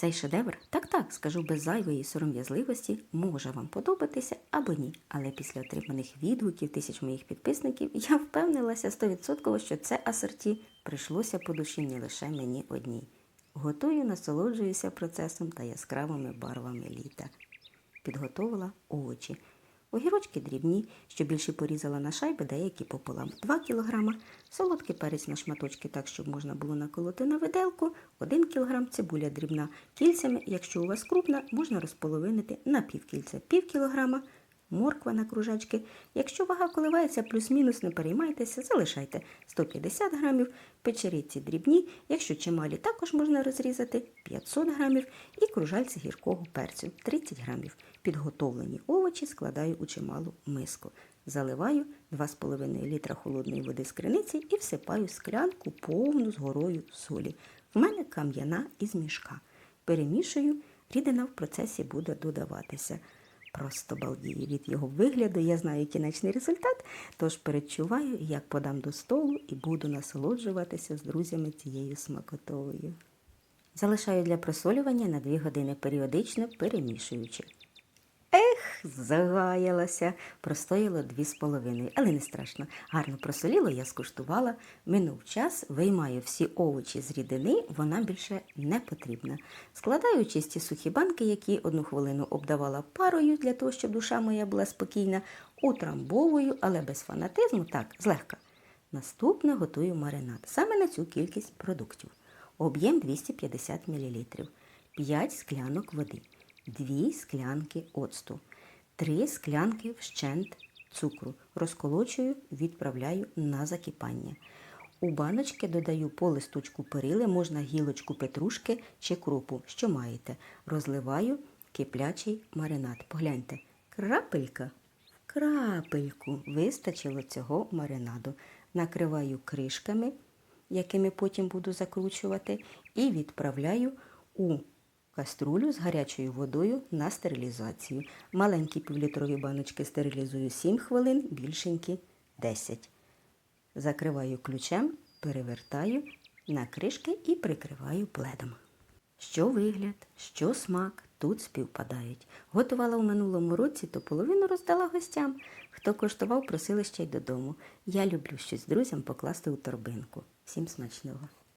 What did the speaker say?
Цей шедевр, так так, скажу без зайвої сором'язливості, може вам подобатися або ні. Але після отриманих відгуків тисяч моїх підписників я впевнилася 100%, що це асорті прийшлося по душі не лише мені одній. Готую, насолоджуюся процесом та яскравими барвами літа. Підготовила овочі. Огірочки дрібні, що більше порізала на шайби, деякі пополам. 2 кг, солодкий перець на шматочки так, щоб можна було наколоти на виделку, 1 кг, цибуля дрібна. Кільцями, якщо у вас крупна, можна розполовинити на пів кільця, пів кілограма, морква на кружечки. Якщо вага коливається плюс-мінус, не переймайтеся, залишайте 150 грамів, печериці дрібні, якщо чималі, також можна розрізати 500 грамів і кружальці гіркого перцю 30 грамів. Підготовлені овочі складаю у чималу миску. Заливаю 2,5 літра холодної води з криниці і всипаю склянку повну з горою солі. В мене кам'яна із мішка. Перемішую, рідина в процесі буде додаватися. Просто балдію від його вигляду, я знаю кінечний результат, тож передчуваю, як подам до столу і буду насолоджуватися з друзями цією смакотою. Залишаю для просолювання на 2 години періодично перемішуючи. Загаялася, простояло дві з половиною, але не страшно. Гарно просоліло, я скуштувала. Минув час, виймаю всі овочі з рідини, вона більше не потрібна. Складаю чисті сухі банки, які одну хвилину обдавала парою для того, щоб душа моя була спокійна, утрамбовую, але без фанатизму, так, злегка. Наступне готую маринад саме на цю кількість продуктів. Об'єм 250 мл, 5 склянок води, 2 склянки оцту, 3 склянки вщент цукру. Розколочую, відправляю на закипання. У баночки додаю по листочку перили, можна гілочку петрушки чи крупу, що маєте. Розливаю киплячий маринад. Погляньте, крапелька крапельку вистачило цього маринаду. Накриваю кришками, якими потім буду закручувати, і відправляю у каструлю з гарячою водою на стерилізацію. Маленькі півлітрові баночки стерилізую 7 хвилин, більшенькі 10. Закриваю ключем, перевертаю на кришки і прикриваю пледом. Що вигляд, що смак тут співпадають. Готувала в минулому році, то половину роздала гостям. Хто коштував, просили ще й додому. Я люблю щось друзям покласти у торбинку. Всім смачного!